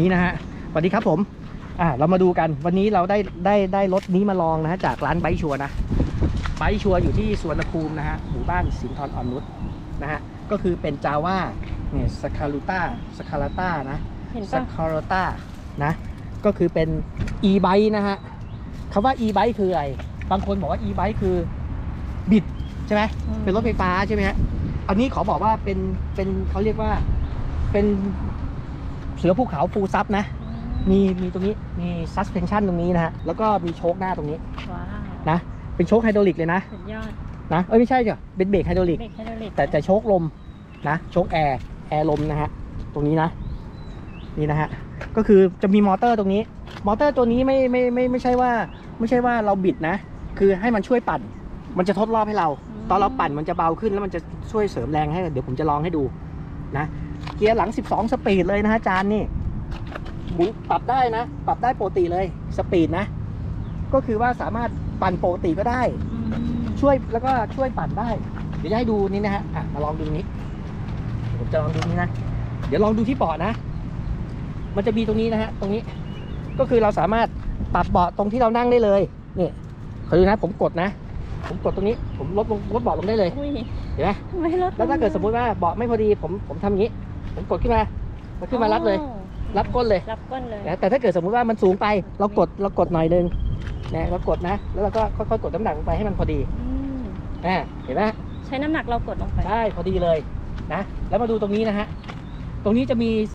นี่นะฮะสวัสดีครับผมอ่าเรามาดูกันวันนี้เราได้ได้ได้รถนี้มาลองนะฮะจากร้านไบค์ชัวร์นะไบค์ชัวร์อยู่ที่สวนภูมินะฮะหมู่บ้านสินทรอ่อนนุชนะฮะก็คือเป็นจาว่าเนี่ยสคาลูต้าสคาลาต้านะเห็นสปะคาลาต้านะก็คือเป็น e-bike นะฮะคำว่า e-bike คืออะไร บางคนบอกว่า e-bike คือบิดใช่ไหมอืมเป็นรถไฟฟ้าใช่ไหมฮะอันนี้ขอบอกว่าเป็นเป็นเขาเรียกว่าเป็น เสือภูเขาฟูลซับนะ มีมีตรงนี้มี suspension ตรงนี้นะฮะแล้วก็มีโชคหน้าตรงนี้ว้าวนะ เป็นโชคไฮดรอลิกเลยนะสุดยอดนะเอ้ยไม่ใช่จ้ะเป็นเบรกไฮดรอลิก เบรกไฮดรอลิกแต่แต่โชคลมนะโชคแอร์แอร์ลมนะฮะตรงนี้นะ นี่นะฮะก็คือจะมีมอเตอร์ตรงนี้ มอเตอร์ตัวนี้ไม่ไม่ไม่ไม่ใช่ว่า ไม่ใช่ว่าเราบิดนะ คือให้มันช่วยปั่น มันจะทดรอบให้เรา ตอนเราปั่นมันจะเบาขึ้นแล้วมันจะช่วยเสริมแรงให้เดี๋ยวผมจะลองให้ดูนะ เกียร์หลัง 12 สปีดเลยนะฮะจานนี่หมุนปรับได้นะ ปรับได้ปกติเลยสปีดนะ ก็คือว่าสามารถปั่นปกติก็ได้อืมช่วยแล้วก็ช่วยปั่นได้ เดี๋ยวจะให้ดูนี่นะฮะอะมาลองดูตรงนี้ผมจะลองดูนี้นะเดี๋ยวลองดูที่เบาะนะ มันจะมีตรงนี้นะฮะตรงนี้ ก็คือเราสามารถปรับเบาะตรงที่เรานั่งได้เลยนี่ขอดูนะ ผมกดนะ ผมกดตรงนี้ ผมลดลงลดเบาะลงได้เลยอุ้ยเห็นไหมไม่ลดแล้วถ้าเกิดสมมุติว่าเบาะไม่พอดีผมผมทำอย่างนี้ ผมกดขึ้นมา มันขึ้นมารับเลย อ๋อรับก้นเลย รับก้นเลย นะแต่ถ้าเกิดสมมุติว่ามันสูงไป เรากดเรากดหน่อยนึงนะเรากดนะ แล้วเราก็ค่อยๆกดน้ำหนักลงไปให้มันพอดีอืมอ่าเห็นไหมใช้น้ำหนักเรากดลงไปใช่พอดีเลยนะ แล้วมาดูตรงนี้นะฮะ ตรงนี้จะมี